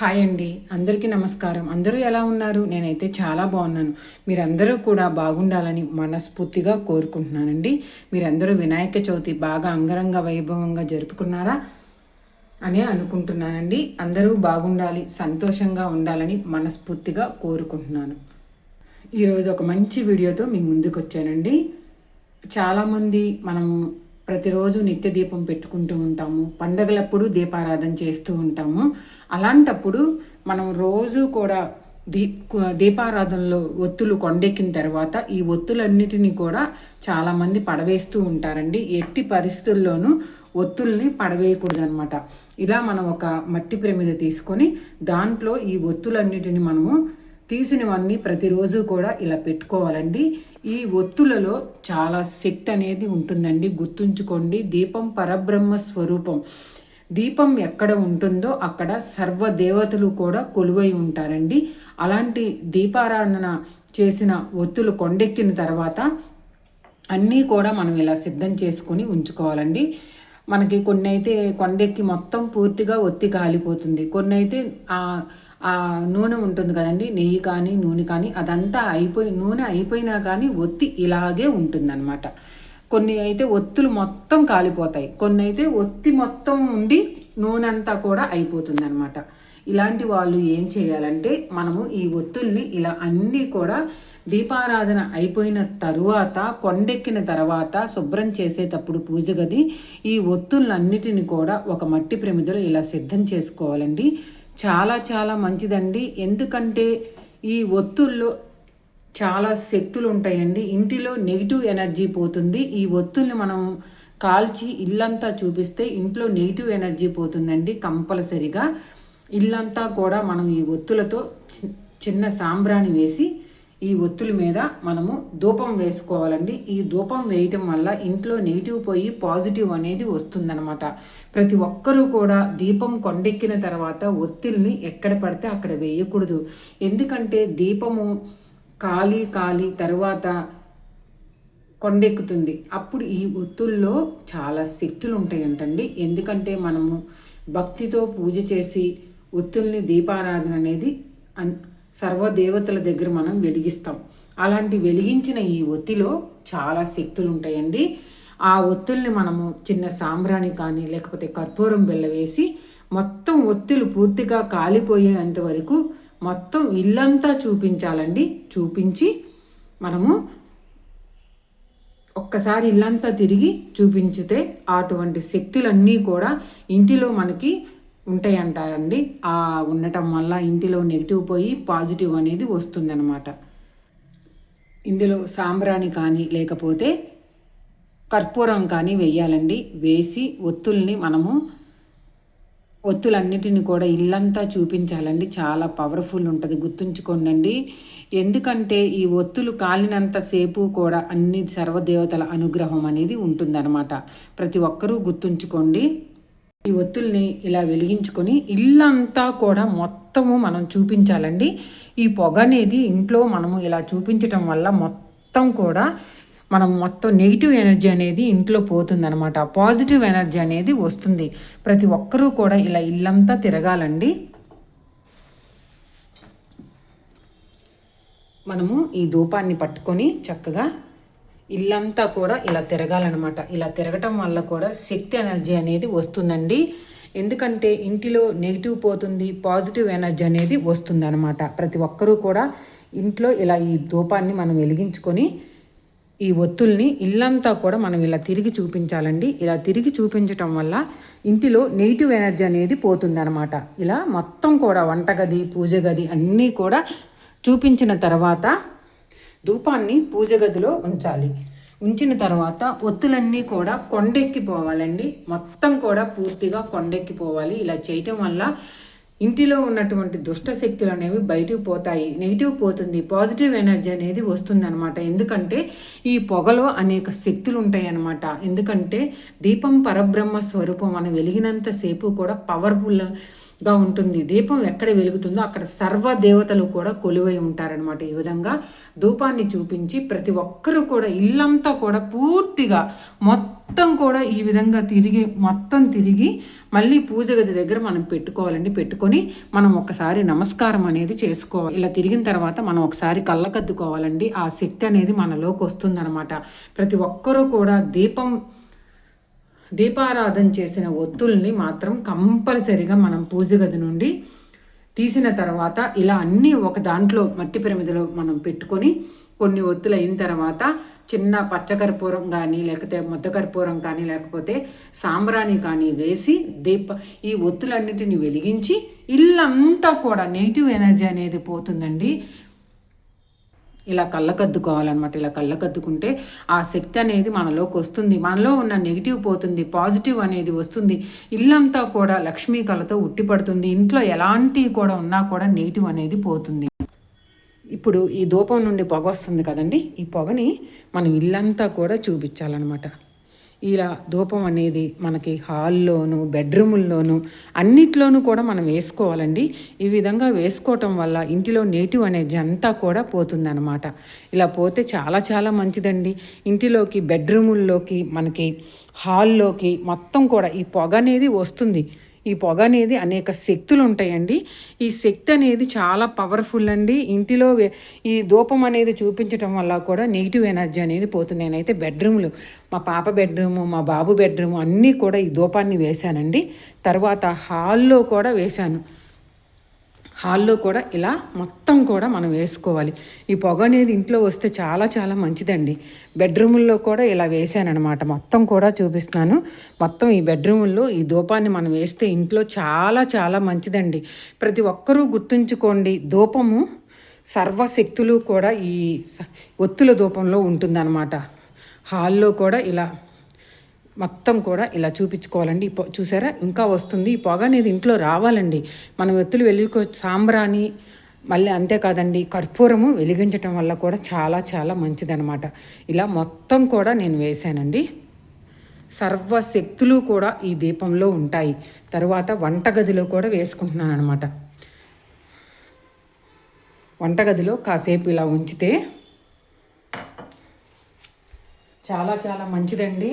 Hi అండి. అందరికీ నమస్కారం. అందరూ ఎలా ఉన్నారు? నేనైతే చాలా బాగున్నాను. మీరందరూ కూడా బాగుండాలని మనస్ఫూర్తిగా కోరుకుంటున్నానండి. మీరందరూ వినాయక చవితి బాగా అంగరంగ వైభవంగా జరుపుకున్నారా అని అనుకుంటున్నానండి. అందరూ బాగుండాలి సంతోషంగా ఉండాలని మనస్ఫూర్తిగా కోరుకుంటున్నాను. ఈరోజు ఒక మంచి వీడియోతో మీ ముందుకు వచ్చానండి చాలామంది మనము ప్రతిరోజు నిత్య దీపం పెట్టుకుంటూ ఉంటాము. పండగలప్పుడు దీపారాధన చేస్తూ ఉంటాము. అలాంటప్పుడు మనం రోజు కూడా దీ దీపారాధనలో ఒత్తులు కొండెక్కిన తర్వాత ఈ ఒత్తులన్నిటినీ కూడా చాలామంది పడవేస్తూ ఉంటారండి. ఎట్టి పరిస్థితుల్లోనూ ఒత్తుల్ని పడవేయకూడదనమాట ఇలా మనం ఒక మట్టి ప్రమిద తీసుకొని దాంట్లో ఈ ఒత్తులన్నిటిని మనము తీసినవన్నీ ప్రతిరోజు కూడా ఇలా పెట్టుకోవాలండి. ఈ ఒత్తులలో చాలా శక్తి అనేది ఉంటుందండి. గుర్తుంచుకోండి దీపం పరబ్రహ్మ స్వరూపం. దీపం ఎక్కడ ఉంటుందో అక్కడ సర్వ దేవతలు కూడా కొలువై ఉంటారండి. అలాంటి దీపారాధన చేసిన ఒత్తులు కొండెక్కిన తర్వాత అన్నీ కూడా మనం ఇలా సిద్ధం చేసుకొని ఉంచుకోవాలండి. మనకి కొన్ని అయితే కొండెక్కి మొత్తం పూర్తిగా ఒత్తి కాలిపోతుంది. కొన్ని అయితే ఆ నూనె ఉంటుంది కదండి నెయ్యి కానీ నూనె కానీ అదంతా అయిపోయి నూనె అయిపోయినా కానీ ఒత్తి ఇలాగే ఉంటుందన్నమాట. కొన్ని అయితే ఒత్తులు మొత్తం కాలిపోతాయి కొన్ని అయితే ఒత్తి మొత్తం ఉండి నూనె అంతా కూడా అయిపోతుంది అనమాట ఇలాంటి వాళ్ళు ఏం చేయాలంటే మనము ఈ ఒత్తుల్ని ఇలా అన్నీ కూడా దీపారాధన అయిపోయిన తరువాత కొండెక్కిన తర్వాత శుభ్రం చేసేటప్పుడు పూజ గది ఈ ఒత్తులన్నిటిని కూడా ఒక మట్టి ప్రమిదలో ఇలా సిద్ధం చేసుకోవాలండి. చాలా చాలా మంచిదండి. ఎందుకంటే ఈ ఒత్తుల్లో చాలా శక్తులు ఉంటాయండి ఇంటిలో నెగిటివ్ ఎనర్జీ పోతుంది. ఈ ఒత్తుల్ని మనం కాల్చి ఇల్లంతా చూపిస్తే ఇంట్లో నెగిటివ్ ఎనర్జీ పోతుందండి కంపల్సరిగా. ఇల్లంతా కూడా మనం ఈ ఒత్తులతో చిన్న సాంబ్రాణి వేసి ఈ ఒత్తుల మీద మనము ధూపం వేసుకోవాలండి. ఈ ధూపం వేయటం వల్ల ఇంట్లో నెగిటివ్ పోయి పాజిటివ్ అనేది వస్తుందనమాట ప్రతి ఒక్కరూ కూడా దీపం కొండెక్కిన తర్వాత ఒత్తిల్ని ఎక్కడ పడితే అక్కడ వేయకూడదు. ఎందుకంటే దీపము కాలి కాలి తరువాత కొండెక్కుతుంది. అప్పుడు ఈ ఒత్తుల్లో చాలా శక్తులు ఉంటాయంటండి ఎందుకంటే మనము భక్తితో పూజ చేసి ఒత్తుల్ని దీపారాధన అనేది అన్ సర్వదేవతల దగ్గర మనం వెలిగిస్తాం. అలాంటి వెలిగించిన ఈ ఒత్తిలో చాలా శక్తులు ఉంటాయండి ఆ ఒత్తుల్ని మనము చిన్న సాంబ్రాణి కానీ లేకపోతే కర్పూరం బెల్ల వేసి మొత్తం ఒత్తులు పూర్తిగా కాలిపోయేంత వరకు మొత్తం ఇల్లంతా చూపించాలండి. చూపించి మనము ఒక్కసారి ఇల్లంతా తిరిగి చూపించితే అటువంటి శక్తులన్నీ కూడా ఇంటిలో మనకి ఉంటాయంటారండి. ఆ ఉండటం వల్ల ఇంటిలో నెగిటివ్ పోయి పాజిటివ్ అనేది వస్తుందన్నమాట. ఇందులో సాంబ్రాణి కానీ లేకపోతే కర్పూరం కానీ వేయాలండి వేసి ఒత్తుల్ని మనము ఒత్తులన్నిటిని కూడా ఇల్లంతా చూపించాలండి. చాలా పవర్ఫుల్ ఉంటుంది. గుర్తుంచుకోండి ఎందుకంటే ఈ ఒత్తులు కాలినంతసేపు కూడా అన్ని సర్వదేవతల అనుగ్రహం అనేది ఉంటుందన్నమాట. ప్రతి ఒక్కరూ గుర్తుంచుకోండి. ఈ ఒత్తుల్ని ఇలా వెలిగించుకొని ఇల్లంతా కూడా మొత్తము మనం చూపించాలండి. ఈ పొగ అనేది ఇంట్లో మనము ఇలా చూపించటం వల్ల మొత్తం కూడా మనం మొత్తం నెగిటివ్ ఎనర్జీ అనేది ఇంట్లో పోతుందనమాట పాజిటివ్ ఎనర్జీ అనేది వస్తుంది. ప్రతి ఒక్కరూ కూడా ఇలా ఇల్లంతా తిరగాలండి. మనము ఈ ధూపాన్ని పట్టుకొని చక్కగా ఇల్లంతా కూడా ఇలా తిరగాలన్నమాట. ఇలా తిరగటం వల్ల కూడా శక్తి ఎనర్జీ అనేది వస్తుందండి. ఎందుకంటే ఇంటిలో నెగిటివ్ పోతుంది పాజిటివ్ ఎనర్జీ అనేది వస్తుందన్నమాట. ప్రతి ఒక్కరూ కూడా ఇంట్లో ఇలా ఈ ధూపాన్ని మనం వెలిగించుకొని ఈ ఒత్తుల్ని ఇల్లంతా కూడా మనం ఇలా తిరిగి చూపించాలండి. ఇలా తిరిగి చూపించటం వల్ల ఇంటిలో నెగిటివ్ ఎనర్జీ అనేది పోతుందన్నమాట. ఇలా మొత్తం కూడా వంటగది పూజ గది అన్నీ కూడా చూపించిన తర్వాత ధూపాన్ని పూజ గదిలో ఉంచాలి. ఉంచిన తర్వాత ఒత్తులన్నీ కూడా కొండెక్కిపోవాలండి. మొత్తం కూడా పూర్తిగా కొండెక్కిపోవాలి. ఇలా చేయటం వల్ల ఇంటిలో ఉన్నటువంటి దుష్ట శక్తులు అనేవి బయటకు పోతాయి. నెగిటివ్ పోతుంది. పాజిటివ్ ఎనర్జీ అనేది వస్తుందన్నమాట. ఎందుకంటే ఈ పొగలో అనేక శక్తులు ఉంటాయన్నమాట. ఎందుకంటే దీపం పరబ్రహ్మ స్వరూపం మనం వెలిగినంతసేపు కూడా పవర్ఫుల్గా ఉంటుంది. దీపం ఎక్కడ వెలుగుతుందో అక్కడ సర్వ దేవతలు కూడా కొలువై ఉంటారనమాట ఈ విధంగా ధూపాన్ని చూపించి ప్రతి ఒక్కరూ కూడా ఇల్లంతా కూడా పూర్తిగా మొత్తం కూడా ఈ విధంగా తిరిగి మొత్తం తిరిగి మళ్ళీ పూజ గది దగ్గర మనం పెట్టుకోవాలండి. పెట్టుకొని మనం ఒకసారి నమస్కారం అనేది చేసుకోవాలి. ఇలా తిరిగిన తర్వాత మనం ఒకసారి కళ్ళకద్దుకోవాలండి. ఆ శక్తి అనేది మనలోకి వస్తుందన్నమాట. ప్రతి ఒక్కరూ కూడా దీపం దీపారాధన చేసిన ఒత్తుల్ని మాత్రం కంపల్సరిగా మనం పూజ గది నుండి తీసిన తర్వాత ఇలా అన్నీ ఒక దాంట్లో మట్టి పిరమిదలో మనం పెట్టుకొని కొన్ని ఒత్తులు అయిన తర్వాత చిన్న పచ్చకర్పూరం కానీ లేకపోతే ముద్దకర్పూరం కానీ లేకపోతే సాంబ్రాణి కానీ వేసి దీప ఈ ఒత్తులన్నిటిని వెలిగించి ఇల్లంతా కూడా నెగిటివ్ ఎనర్జీ అనేది పోతుందండి. ఇలా కళ్ళకద్దుకోవాలన్నమాట. ఇలా కళ్ళకద్దుకుంటే ఆ శక్తి అనేది మనలోకి వస్తుంది. మనలో ఉన్న నెగిటివ్ పోతుంది పాజిటివ్ అనేది వస్తుంది. ఇల్లంతా కూడా లక్ష్మీ కళతో ఉట్టిపడుతుంది. ఇంట్లో ఎలాంటివి కూడా ఉన్నా కూడా నెగిటివ్ అనేది పోతుంది. ఇప్పుడు ఈ ధూపం నుండి పొగ వస్తుంది కదండి ఈ పొగని మనం ఇల్లంతా కూడా చూపించాలన్నమాట. ఇలా ధూపం అనేది మనకి హాల్లోను బెడ్రూముల్లోనూ అన్నిట్లోనూ కూడా మనం వేసుకోవాలండి. ఈ విధంగా వేసుకోవటం వల్ల ఇంటిలో నేటివ్ అనేది అంతా కూడా పోతుందన్నమాట. ఇలా పోతే చాలా చాలా మంచిదండి. ఇంటిలోకి బెడ్రూముల్లోకి మనకి హాల్లోకి మొత్తం కూడా ఈ పొగ అనేది వస్తుంది. ఈ పొగ అనేది అనేక శక్తులు ఉంటాయండి ఈ శక్తి అనేది చాలా పవర్ఫుల్ అండి. ఇంటిలో ఈ ధూపం అనేది చూపించడం వల్ల కూడా నెగిటివ్ ఎనర్జీ అనేది పోతుంది. నేనైతే బెడ్రూమ్లు మా పాప బెడ్రూము మా బాబు బెడ్రూము అన్నీ కూడా ఈ ధూపాన్ని వేశానండి. తర్వాత హాల్లో కూడా వేశాను. హాల్లో కూడా ఇలా మొత్తం కూడా మనం వేసుకోవాలి. ఈ పొగ అనేది ఇంట్లో వస్తే చాలా చాలా మంచిదండి. బెడ్రూముల్లో కూడా ఇలా వేసానమాట మొత్తం కూడా చూపిస్తున్నాను. మొత్తం ఈ బెడ్రూముల్లో ఈ ధూపాన్ని మనం వేస్తే ఇంట్లో చాలా చాలా మంచిదండి. ప్రతి ఒక్కరూ గుర్తుంచుకోండి ధూపము సర్వశక్తులు కూడా ఈ ఒత్తుల ధూపంలో ఉంటుందన్నమాట. హాల్లో కూడా ఇలా మొత్తం కూడా ఇలా చూపించుకోవాలండి. చూసారా? ఇంకా వస్తుంది. ఈ పొగ అనేది ఇంట్లో రావాలండి. మనం ఎత్తులు వెలుగుకో సాంబ్రాణి మళ్ళీ అంతేకాదండి కర్పూరము వెలిగించటం వల్ల కూడా చాలా చాలా మంచిదనమాట. ఇలా మొత్తం కూడా నేను వేశానండి సర్వశక్తులు కూడా ఈ దీపంలో ఉంటాయి. తర్వాత వంటగదిలో కూడా వేసుకుంటున్నాను అనమాట వంటగదిలో కాసేపు ఇలా ఉంచితే చాలా చాలా మంచిదండి.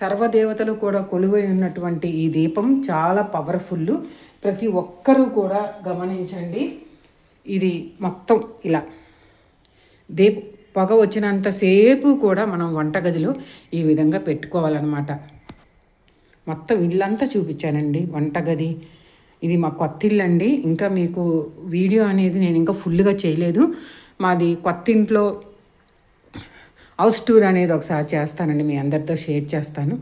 సర్వదేవతలు కూడా కొలువై ఉన్నటువంటి ఈ దీపం చాలా పవర్ఫుల్. ప్రతి ఒక్కరూ కూడా గమనించండి. ఇది మొత్తం ఇలా. దీప పొగ వచ్చినంతసేపు కూడా మనం వంటగదిలో ఈ విధంగా పెట్టుకోవాలన్నమాట. మొత్తం ఇల్లంతా చూపించానండి వంటగది. ఇది మా కొత్త ఇల్లు అండి. ఇంకా మీకు వీడియో అనేది నేను ఇంకా ఫుల్గా చేయలేదు. మాది కొత్త ఇంట్లో హౌస్ టూర్ అనేది ఒకసారి చేస్తానండి మీ అందరితో షేర్ చేస్తాను.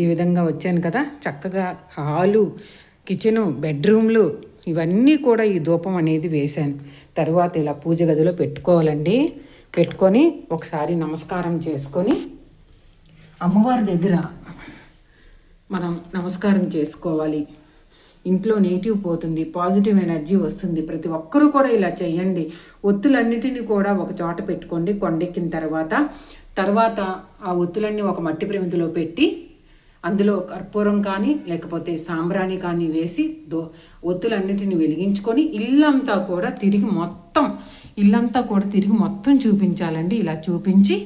ఈ విధంగా వచ్చాను కదా చక్కగా హాలు కిచెను బెడ్రూమ్లు ఇవన్నీ కూడా ఈ ధూపం అనేది వేశాను. తర్వాత ఇలా పూజ గదిలో పెట్టుకోవాలండి. పెట్టుకొని ఒకసారి నమస్కారం చేసుకొని అమ్మవారి దగ్గర మనం నమస్కారం చేసుకోవాలి. ఇంట్లో నెగిటివ్ పోతుంది పాజిటివ్ ఎనర్జీ వస్తుంది. ప్రతి ఒక్కరూ కూడా ఇలా చేయండి ఒత్తులన్నిటిని కూడా ఒక చోట పెట్టుకోండి కొండెక్కిన తర్వాత తర్వాత ఆ ఒత్తులన్నీ ఒక మట్టి ప్రమిదిలో పెట్టి అందులో కర్పూరం కానీ లేకపోతే సాంబ్రాణి కానీ వేసి దో ఒత్తులన్నిటిని వెలిగించుకొని ఇల్లంతా కూడా తిరిగి మొత్తం ఇల్లంతా కూడా తిరిగి మొత్తం చూపించాలండి. ఇలా చూపించి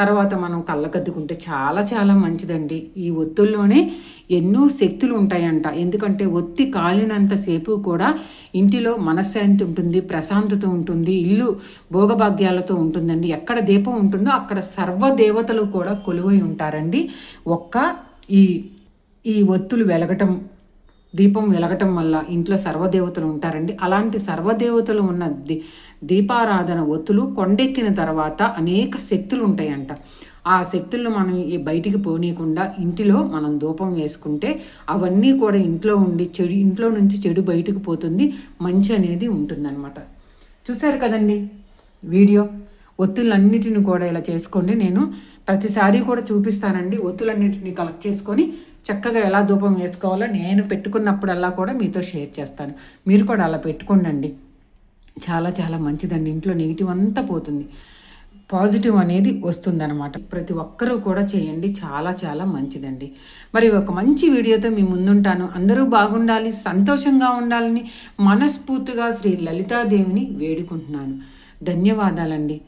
తర్వాత మనం కళ్ళకద్దుకుంటే చాలా చాలా మంచిదండి. ఈ ఒత్తుల్లోనే ఎన్నో శక్తులు ఉంటాయంట. ఎందుకంటే ఒత్తి కాలినంతసేపు కూడా ఇంటిలో మనశ్శాంతి ఉంటుంది ప్రశాంతత ఉంటుంది ఇల్లు భోగభాగ్యాలతో ఉంటుందండి. ఎక్కడ దీపం ఉంటుందో అక్కడ సర్వదేవతలు కూడా కొలువై ఉంటారండి. ఒక్క ఈ ఈ ఒత్తులు వెలగటం దీపం వెలగటం వల్ల ఇంట్లో సర్వదేవతలు ఉంటారండి. అలాంటి సర్వదేవతలు ఉన్న దీ దీపారాధన ఒత్తులు కొండెక్కిన తర్వాత అనేక శక్తులు ఉంటాయంట. ఆ శక్తులను మనం బయటికి పోనీయకుండా ఇంటిలో మనం ధూపం వేసుకుంటే అవన్నీ కూడా ఇంట్లో ఉండి చెడు ఇంట్లో నుంచి చెడు బయటకు పోతుంది మంచి అనేది ఉంటుందన్నమాట. చూశారు కదండి వీడియో? ఒత్తులన్నిటిని కూడా ఇలా చేసుకోండి. నేను ప్రతిసారి కూడా చూపిస్తానండి. ఒత్తులన్నిటిని కలెక్ట్ చేసుకొని చక్కగా ఎలా ధూపం వేసుకోవాలో నేను పెట్టుకున్నప్పుడల్లా కూడా మీతో షేర్ చేస్తాను. మీరు కూడా అలా పెట్టుకోండి చాలా చాలా మంచిదండి. ఇంట్లో నెగిటివ్ అంతా పోతుంది. పాజిటివ్ అనేది వస్తుందన్నమాట. ప్రతి ఒక్కరూ కూడా చేయండి. చాలా చాలా మంచిదండి. మరి ఒక మంచి వీడియోతో మీ ముందుంటాను. అందరూ బాగుండాలి సంతోషంగా ఉండాలని మనస్ఫూర్తిగా శ్రీ లలితాదేవిని వేడుకుంటున్నాను. ధన్యవాదాలండి.